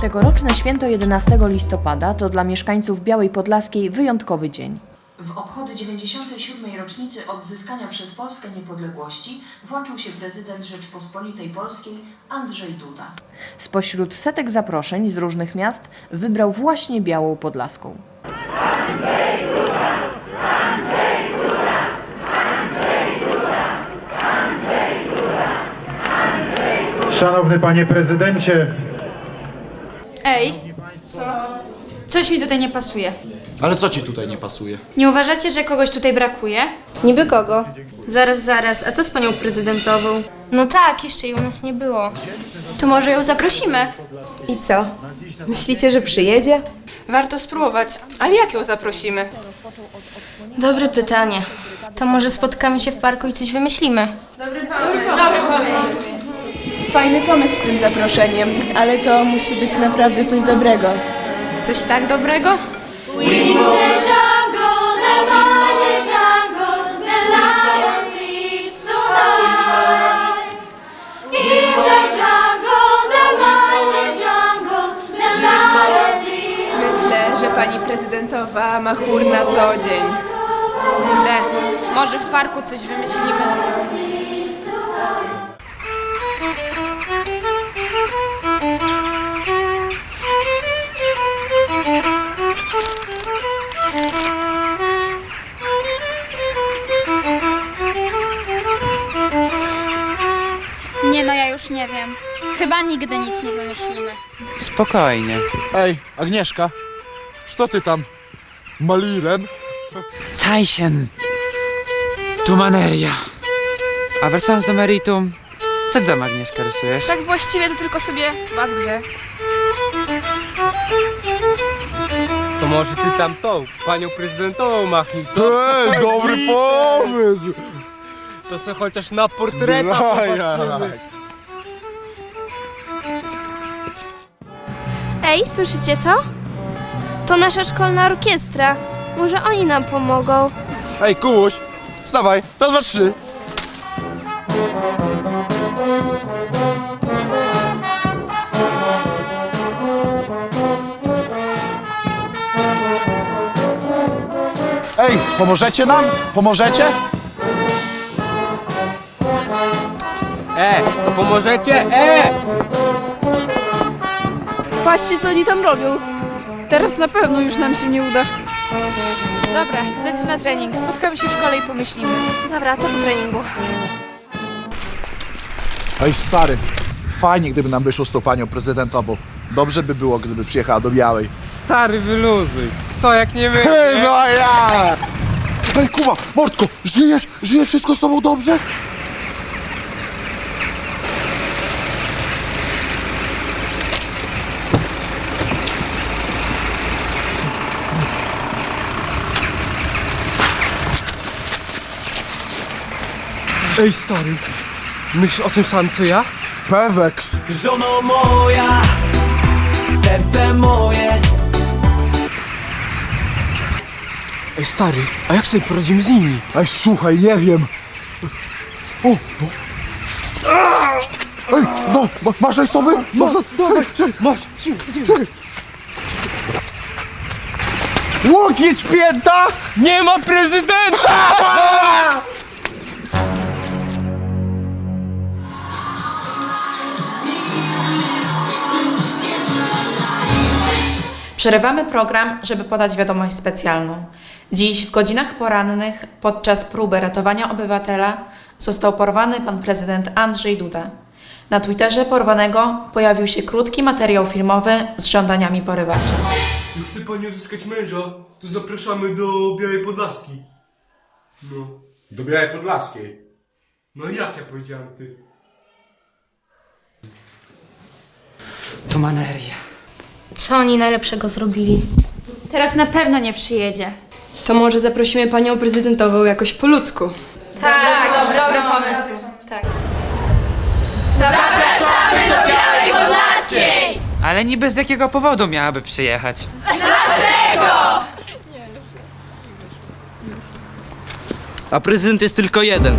Tegoroczne święto 11 listopada to dla mieszkańców Białej Podlaskiej wyjątkowy dzień. W obchody 97. rocznicy odzyskania przez Polskę niepodległości włączył się prezydent Rzeczpospolitej Polskiej Andrzej Duda. Spośród setek zaproszeń z różnych miast wybrał właśnie Białą Podlaską. Szanowny panie prezydencie, Ej, coś mi tutaj nie pasuje. Ale co ci tutaj nie pasuje? Nie uważacie, że kogoś tutaj brakuje? Niby kogo? Zaraz, zaraz, a co z panią prezydentową? No tak, jeszcze jej u nas nie było. To może ją zaprosimy? I co? Myślicie, że przyjedzie? Warto spróbować, ale jak ją zaprosimy? Dobre pytanie. To może spotkamy się w parku i coś wymyślimy. Fajny pomysł z tym zaproszeniem, ale to musi być naprawdę coś dobrego. Coś tak dobrego? Myślę, że pani prezydentowa ma chór na co dzień. Kurde, może w parku coś wymyślimy. Już nie wiem. Chyba nigdy nic nie wymyślimy. Spokojnie. Ej, Agnieszka, co ty tam? Malirem? Cajsen. Tu maneria. A wracając do meritum, co ty tam Agnieszka rysujesz? Tak właściwie to tylko sobie was grze. To może ty tam tą, panią prezydentową machnij, co? Ej, dobry pomysł! To se chociaż na portreta popatrzymy. Ej, słyszycie to? To nasza szkolna orkiestra. Może oni nam pomogą. Ej, Kubuś, stawaj, raz, dwa, trzy. Ej, pomożecie nam? Pomożecie? E, to pomożecie? E! Patrzcie, co oni tam robią. Teraz na pewno już nam się nie uda. Dobra, lecę na trening. Spotkamy się w szkole i pomyślimy. Dobra, to po treningu. Ej, stary, fajnie gdyby nam wyszło z tą panią prezydentową. Dobrze by było, gdyby przyjechała do Białej. Stary, wyluzuj. Kto jak nie my? Hej, no ja! Ej, Kuba, Mordko, żyjesz? Żyjesz wszystko z tobą dobrze? Ej, stary. Myślisz o tym samym co ja? Peweks. Żono moja, serce moje Ej, stary, a jak sobie poradzimy z nimi? Ej, słuchaj, nie wiem. O, no. Ej, no, ma- masz ej sobie? Masz, czekaj, czekaj, masz, czekaj. Łokieć pięta! Nie ma prezydenta! Przerywamy program, żeby podać wiadomość specjalną. Dziś w godzinach porannych podczas próby ratowania obywatela został porwany pan prezydent Andrzej Duda. Na Twitterze porwanego pojawił się krótki materiał filmowy z żądaniami porywacza. Jak chce pani uzyskać męża, to zapraszamy do Białej Podlaski. No. Do Białej Podlaskiej. No jak ja powiedziałem ty? Tu maneria. Co oni najlepszego zrobili? Teraz na pewno nie przyjedzie. To może zaprosimy panią prezydentową jakoś po ludzku. Tak, dobry, dobry pomysł. Tak. Ale niby z jakiego powodu miałaby przyjechać? A prezydent jest tylko jeden